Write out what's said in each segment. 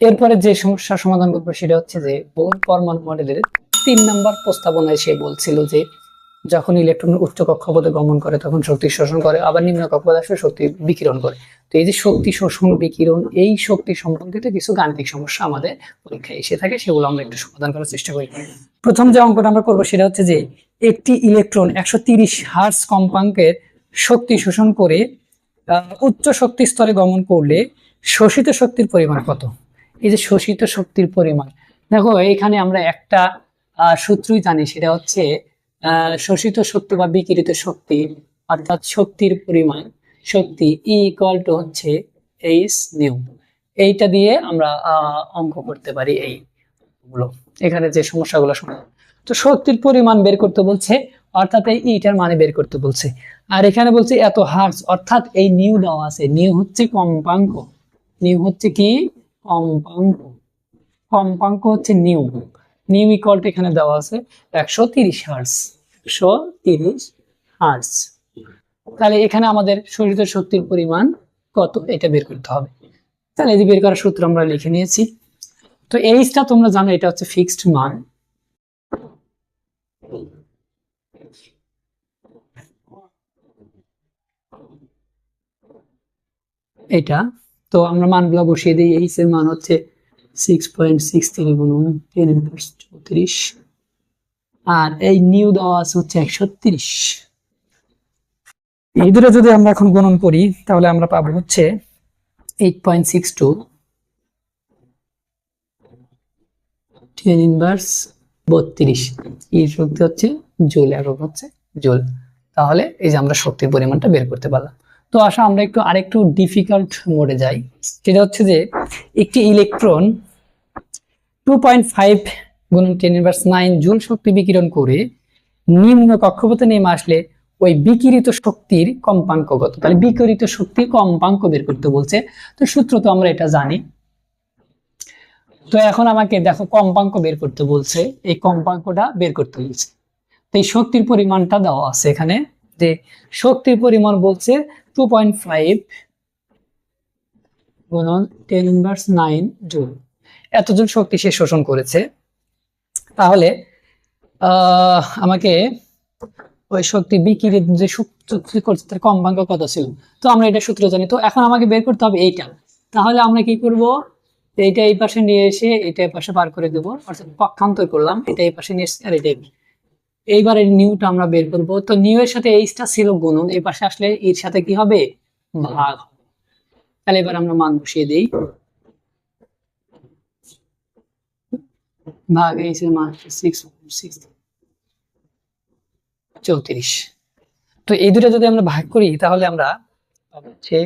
এরপরে যে সমস্যার সমাধান করব সেটা হচ্ছে যে বোর পরমাণু মডেলের তিন নম্বর প্রস্তাবনায় সে বলছিল যে যখন ইলেকট্রন উচ্চ কক্ষপথে গমন করে, তখন শক্তি শোষণ করে, আবার নিম্ন কক্ষপথে আসলে শক্তি বিকিরণ করে। তো এই যে শক্তি শোষণ, বিকিরণ, এই শক্তি সম্পর্কিত কিছু গাণিতিক সমস্যা আমাদের পরীক্ষায় এসে থাকে, সেগুলো আমরা একটু সমাধান করার চেষ্টা করি। প্রথম যে অঙ্কটা আমরা করব সেটা হচ্ছে যে একটি ইলেকট্রন একশো তিরিশ হার্স কম্পাঙ্কের শক্তি শোষণ করে উচ্চ শক্তি স্তরে গমন করলে শোষিত শক্তির পরিমাণ কত? এই যে শোষিত শক্তির পরিমাণ। দেখো এখানে আমরা একটা সূত্রই জানি, সেটা হচ্ছে শোষিত শক্তি বা বিকিরিত শক্তি, অর্থাৎ শক্তির পরিমাণ, শক্তি ই ইকুয়াল টু হচ্ছে এইচ নিউ এইটা দিয়ে আমরা অঙ্ক করতে পারি এই গুলো। এখানে যে সমস্যাগুলো সমাধান তো শক্তির পরিমাণ বের করতে বলছে, অর্থাৎ এই ইটার মানে বের করতে বলছে। আর এখানে বলছে এত হার্স অর্থাৎ এই নিউ দেওয়া আছে। নিউ হচ্ছে কম্পাঙ্ক। নিউ হচ্ছে কি? কম্পাঙ্ক কম্পাঙ্ক হচ্ছে নিউ। নিউ ইকুয়ালটা এখানে দেওয়া আছে একশো তিরিশ হার্স একশো তিরিশ হার্স তাহলে এখানে আমাদের শরীরের শক্তির পরিমাণ কত? এটা বের করতে হবে। তাহলে এই বের করার সূত্র আমরা লিখে নিয়েছি। তো এইচটা তোমরা জানো, এটা হচ্ছে ফিক্সড মান। এটা তো আমরা মানগুলো বসিয়ে দিই। এইচ এর মান হচ্ছে six point six three ten চৌত্রিশ। আর এই নিউ দেওয়া আছে হচ্ছে একশো তিরিশ এই দুটো যদি আমরা এখন গণন করি, তাহলে আমরা পাবো হচ্ছে eight point six two ten inverse বত্রিশ। এই শক্তি হচ্ছে জুল একক হচ্ছে জুল। তাহলে এই যে আমরা শক্তির পরিমাণটা বের করতে পারলাম। তো আসা আমরা একটু আরেকটু ডিফিকাল্ট মোডে যাই। সেটা হচ্ছে যে একটি ইলেকট্রন টু পয়েন্ট ফাইভ গুণন টেন ইনভার্স নাইন জুল শক্তি বিকিরণ করে নিম্ন কক্ষপথে নেমে আসলে ওই বিকিরিত শক্তির কম্পাঙ্ক কত? তাহলে বিকিরিত শক্তির কম্পাঙ্ক বের করতে বলছে। তো সূত্র তো আমরা এটা জানি। তো এখন আমাকে দেখো কম্পাঙ্ক বের করতে বলছে। এই কম্পাঙ্কটা বের করতে বলছে। তো এই শক্তির পরিমাণটা দেওয়া আছে এখানে। যে শক্তির পরিমাণ বলছে টু নাইন জুল শক্তি সে শোষণ করেছে। তাহলে আমাকে ওই শক্তি বিকিরিত যে শক্তি করছে, তার কম্পাঙ্ক কত ছিল? তো আমরা এটা সূত্র জানি। তো এখন আমাকে বের করতে হবে এইটা। তাহলে আমরা কি করব? এইটা এই পাশে নিয়ে এসে এটা এই পাশে পার করে দেবো। অর্থাৎ পক্ষান্তর করলাম। এটা এই পাশে নিয়ে আর এটা এই- এইবার এই নিউটা আমরা বের করব। তো নিউ এর সাথে এইচটা ছিল গুণন এই পাশে আসলে এর সাথে কি হবে? ভাগ তাহলে এবার আমরা মান বসিয়ে দিই। ভাগ এইচ এর মান সিক্স সিক্স চৌত্রিশ। তো এই দুটো যদি আমরা ভাগ করি, তাহলে আমরা হচ্ছে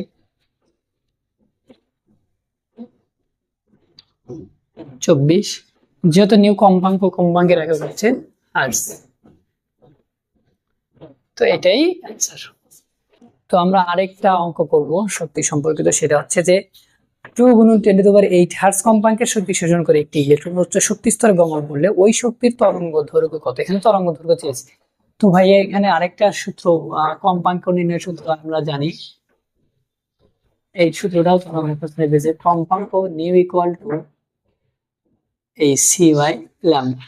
চব্বিশ। যেহেতু নিউ কম্পাঙ্ক কম্পাঙ্কের আগে হচ্ছে আর্টস। তো এটাই অ্যান্সার তো আমরা আরেকটা অঙ্ক করব শক্তি সম্পর্কিত, সেটা হচ্ছে যে টু গুণন টেন টু এইট হার্স কম্পাঙ্কের শক্তি শোষণ করে একটি ইলেকট্রন উচ্চ শক্তি স্তরে গমন করলে ওই শক্তির তরঙ্গ দৈর্ঘ্য কত? এখানে তরঙ্গ দৈর্ঘ্য চেয়েছে। তো ভাইয়া এখানে আরেকটা সূত্র কম্পাঙ্ক নির্ণয়ের সূত্র আমরা জানি। এই সূত্রটাও প্রশ্নে পেয়েছে কম্পাঙ্ক নিউ ইকুয়াল টু এই C by lambda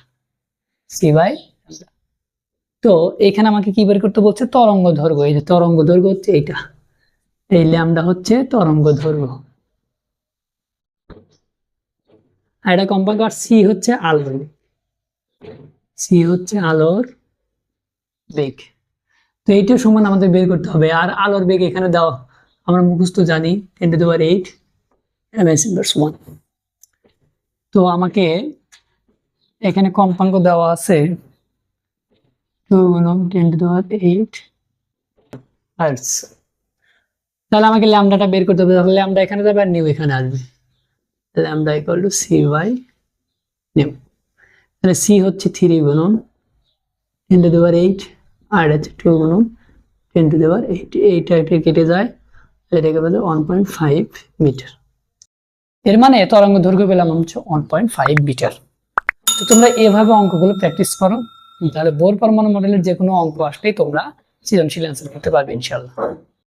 C by তো এখানে আমাকে কি বের করতে বলছে? তরঙ্গ দৈর্ঘ্য। এই যে তরঙ্গ দৈর্ঘ্য হচ্ছে এইটা। এই ল্যামডা হচ্ছে তরঙ্গ দৈর্ঘ্য। আর এটা কম্পাঙ্ক আর সি হচ্ছে আলোর সি হচ্ছে আলোর বেগ তো এইটা সমান আমাদের বের করতে হবে। আর আলোর বেগ এখানে দেওয়া আমরা মুখস্থ জানি। Ten to power eight M S inverse one তো আমাকে এখানে কম্পাঙ্ক দেওয়া আছে। টু গুণন ten to power eight hertz তাহলে আমাকে ল্যামডাটা বের করতে হবে তাহলে ল্যামডা এখানে যাবে আর নিউ এখানে আসবে। Lambda equal to C by nu তাহলে সি হচ্ছে থ্রি গুণন টেন টু দেওয়ার এইট আর হচ্ছে টু গুণন টেন টু দেওয়ার এইট এইটা এটা কেটে যায় এটাকে বলে? ওয়ান পয়েন্ট ফাইভ মিটার এর মানে তরঙ্গ দৈর্ঘ্য পেলাম হচ্ছে ওয়ান পয়েন্ট ফাইভ মিটার তো তোমরা এভাবে অঙ্কগুলো প্র্যাকটিস করো। তাহলে বোর পরমাণু মডেলের যে কোনো অঙ্ক আসলেই তোমরা সৃজনশীল অ্যান্সার করতে পারবে ইনশাল্লাহ